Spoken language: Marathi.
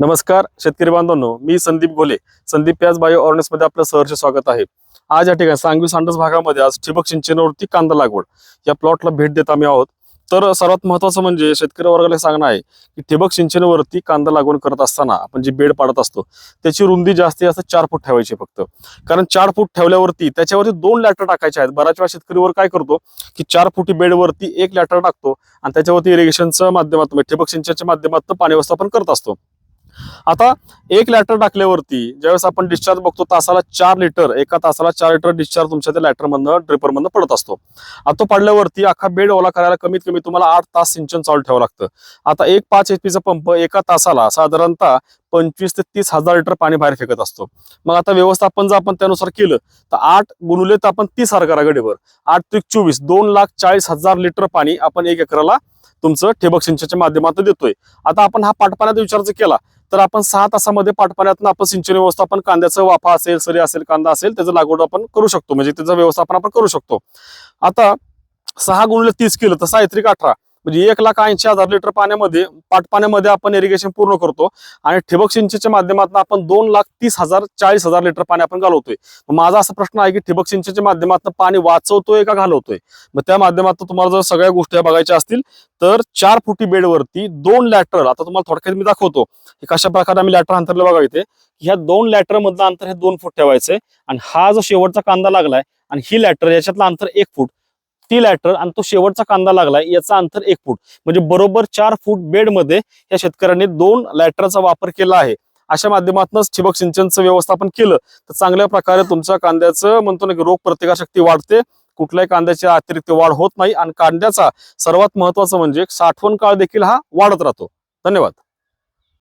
नमस्कार शेतकरी बांधवांनो मी संदीप गोले संदीप प्याज बायो ऑर्नेसमध्ये आपलं सहर्ष स्वागत आहे. आज या ठिकाणी सांगवी सांडस भागामध्ये आज ठिबक सिंचनावरती कांदा लागवड. या प्लॉटला भेट देत आम्ही आहोत. तर सर्वात महत्वाचं म्हणजे शेतकरी वर्गाला सांगणं आहे की ठिबक सिंचनावरती कांदा लागवड करत असताना आपण जी बेड पाडत असतो त्याची रुंदी जास्तीत जास्त चार फूट ठेवायची फक्त. कारण चार फूट ठेवल्यावरती त्याच्यावरती दोन लॅटर टाकायचे आहेत. बऱ्याच वेळा शेतकरीवर काय करतो की चार फुटी बेडवरती एक लॅटर टाकतो आणि त्याच्यावरती इरिगेशनच्या माध्यमातून ठिबक सिंचनच्या माध्यमातून पाणी व्यवस्थापन करत असतो. आता एक लॅटर टाकल्यावरती ज्यावेळेस आपण डिस्चार्ज बघतो तासाला चार लिटर एका तासाला चार लिटर डिस्चार्ज तुमच्या त्या लॅटरमधनं ड्रिपरमधनं पडत असतो. आता तो पडल्यावरती अख्खा बेड ओला करायला कमीत कमी तुम्हाला आठ तास सिंचन चालू ठेवावं लागतं. आता एक पाच एच पीचा पंप एका तासाला साधारणतः पंचवीस ते तीस हजार लिटर पाणी बाहेर फेकत असतो. मग आता व्यवस्थापन जर आपण त्यानुसार केलं तर आठ गुणुले तर आपण तीस हजार करा गडीवर आठ ते चोवीस दोन लाख चाळीस हजार लिटर पाणी आपण एक एकराला तुमचं ठिबक सिंचनच्या माध्यमातून देतोय. आता आपण हा पाठपाण्याचा विचार जर केला तर आपण सहा तासामध्ये पाठपाण्यातून आपण सिंचन व्यवस्थापन कांद्याचं वाफा असेल सरी असेल कांदा असेल त्याचं लागवड आपण करू शकतो. म्हणजे त्याचं व्यवस्थापन आपण करू शकतो. आता सहा गुणले तीस किलो तर सायत्रिक अठरा. म्हणजे एक लाख ऐंशी हजार लिटर पाण्यामध्ये पाटपाण्यामध्ये आपण इरिगेशन पूर्ण करतो आणि ठिबक सिंचनच्या माध्यमातून आपण दोन लाख तीस हजार चाळीस हजार लिटर पाणी आपण घालवतोय. मग माझा असा प्रश्न आहे की ठिबक सिंचनच्या माध्यमातून पाणी वाचवतोय का घालवतोय? मग त्या माध्यमातून तुम्हाला जर सगळ्या गोष्टी बघायच्या असतील तर चार फुटी बेडवरती दोन लॅटर आता तुम्हाला थोडक्यात मी दाखवतो की कशा प्रकारे आम्ही लॅटर अंतरला बघा इथे ह्या दोन लॅटर मधलं अंतर हे दोन फूट ठेवायचंय आणि हा जो शेवटचा कांदा लागलाय आणि ही लॅटर याच्यातलं अंतर एक फूट ती लॅटर आणि तो शेवटचा कांदा लागलाय याचं अंतर एक फूट. म्हणजे बरोबर चार फूट बेडमध्ये या शेतकऱ्यांनी दोन लॅटरचा वापर केला आहे. अशा माध्यमातूनच ठिबक सिंचनचं व्यवस्थापन केलं तर चांगल्या प्रकारे तुमच्या कांद्याचं म्हणतो ना की रोग प्रतिकारशक्ती वाढते. कुठल्याही कांद्याची अतिरिक्त वाढ होत नाही आणि कांद्याचा सर्वात महत्वाचं म्हणजे साठवण काळ देखील हा वाढत राहतो. धन्यवाद.